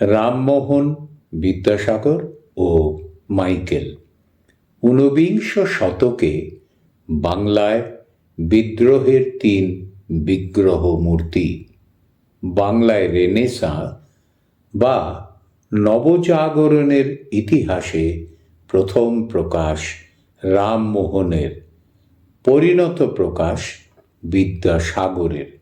রামমোহন, বিদ্যাসাগর ও Michael. ঊনবিংশ শতকে বাংলায় বিদ্রোহের তিন বিগ্রহ মূর্তি, বাংলায় রেনেসা বা নবজাগরণের ইতিহাসে প্রথম প্রকাশ রামমোহনের, পরিণত প্রকাশ বিদ্যাসাগরের।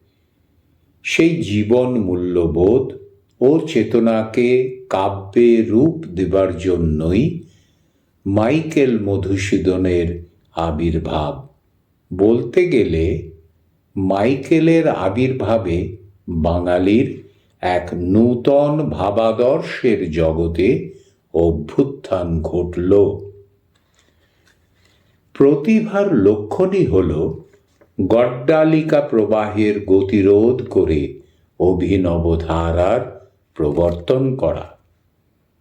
সেই জীবন মূল্যবোধ ও চেতনাকে কাব্যে রূপ দেবার জন্যই মাইকেল মধুসূদনের আবির্ভাব। বলতে গেলে, মাইকেলের আবির্ভাবে বাঙালির এক নূতন ভাবাদর্শের জগতে অভ্যুত্থান ঘটল। প্রতিভার লক্ষণই হল গড্ডালিকা প্রবাহের গতিরোধ করে অভিনব ধারার প্রবর্তন করা।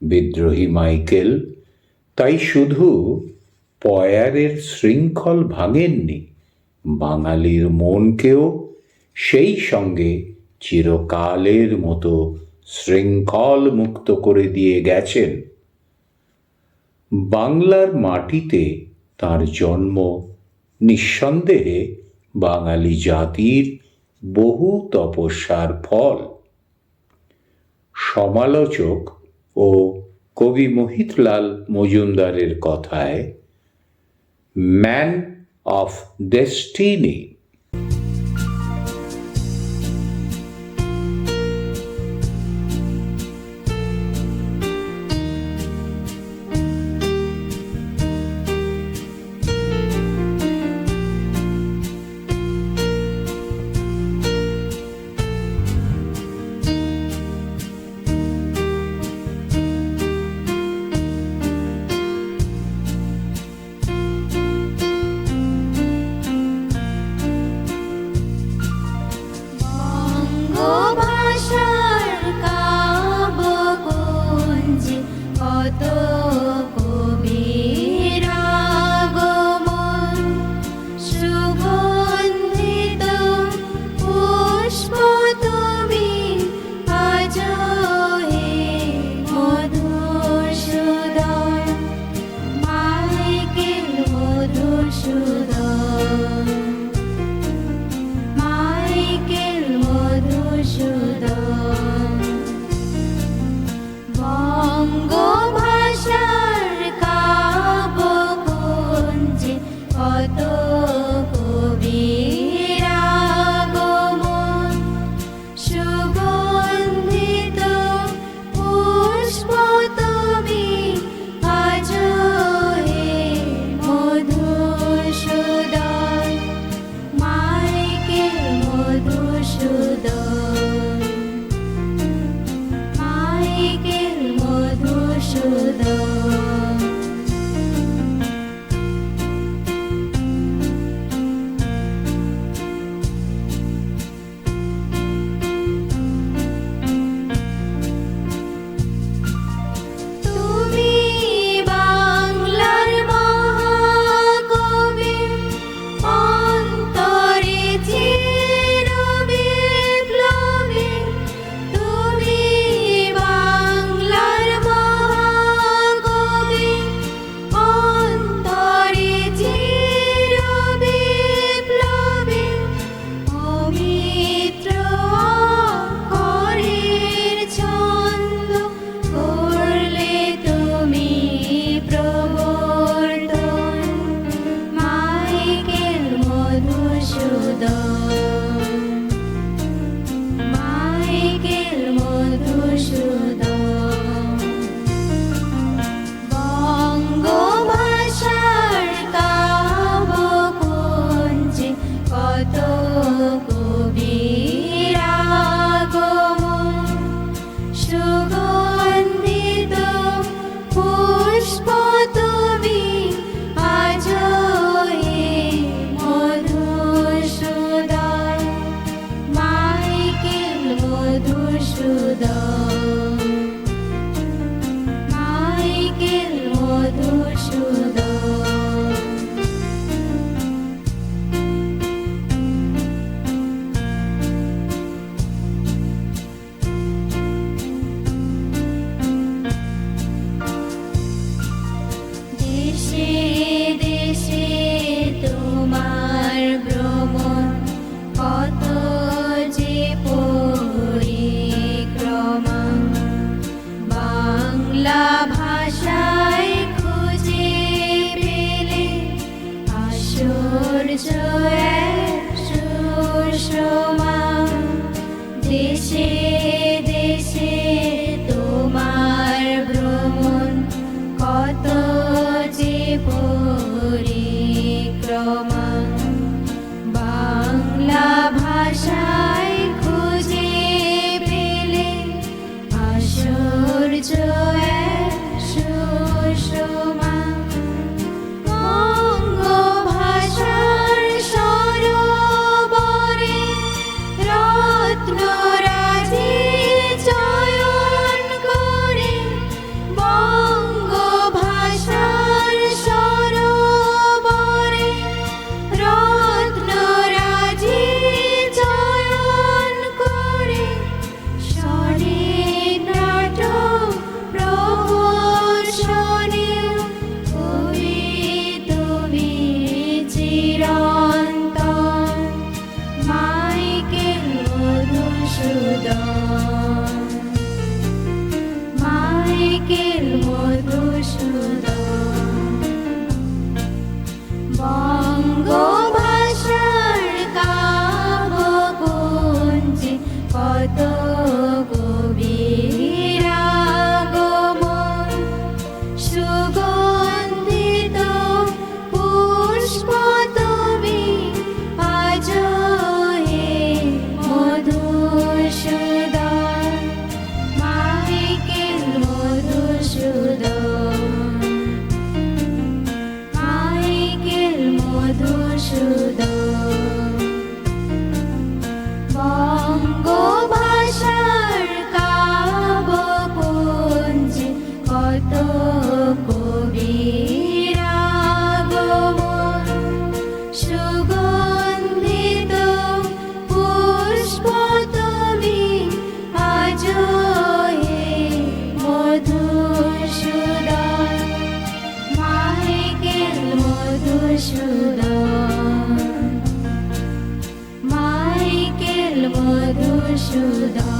বিদ্রোহী মাইকেল তাই শুধু পয়ারের শৃঙ্খল ভাঙেননি, বাঙালির মনকেও সেই সঙ্গে চিরকালের মতো শৃঙ্খল মুক্ত করে দিয়ে গেছেন। বাংলার মাটিতে তার জন্ম নিঃসন্দেহে বাঙালি জাতির বহু তপস্যার ফল। সমালোচক ও কবি মোহিতলাল মজুমদারের কথায় ম্যান অফ ডেস্টিনি কত đời shall Madhusudan Michael should. Don't